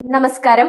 നമസ്കാരം.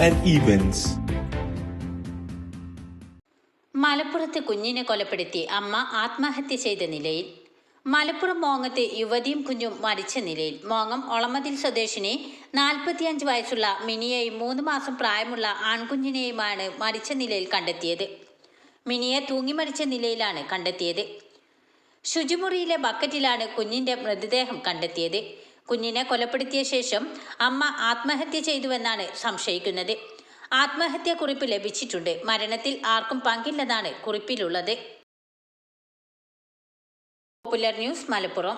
And events. മലപ്പുറത്ത് കുഞ്ഞിനെ കൊലപ്പെടുത്തി അമ്മ ആത്മഹത്യ ചെയ്ത നിലയിൽ. മലപ്പുറം മോങ്ങത്ത് യുവതിയും കുഞ്ഞും മരിച്ച നിലയിൽ. മോങ്ങം ഒളമതിൽ സ്വദേശിനി നാൽപ്പത്തിയഞ്ച് വയസ്സുള്ള മിനിയെയും മൂന്ന് മാസം പ്രായമുള്ള ആൺകുഞ്ഞിനെയുമാണ് മരിച്ച നിലയിൽ കണ്ടെത്തിയത്. മിനിയെ തൂങ്ങി മരിച്ച നിലയിലാണ് കണ്ടെത്തിയത്. ശുചിമുറിയിലെ ബക്കറ്റിലാണ് കുഞ്ഞിന്റെ മൃതദേഹം കണ്ടെത്തിയത്. കുഞ്ഞിനെ കൊലപ്പെടുത്തിയ ശേഷം അമ്മ ആത്മഹത്യ ചെയ്തുവെന്നാണ് സംശയിക്കുന്നത്. ആത്മഹത്യ കുറിപ്പ് ലഭിച്ചിട്ടുണ്ട്. മരണത്തിൽ ആർക്കും പങ്കില്ലെന്നാണ് കുറിപ്പിലുള്ളത്. Popular news Malappuram.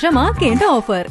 ആഘോഷമാക്കേണ്ട ഓഫർ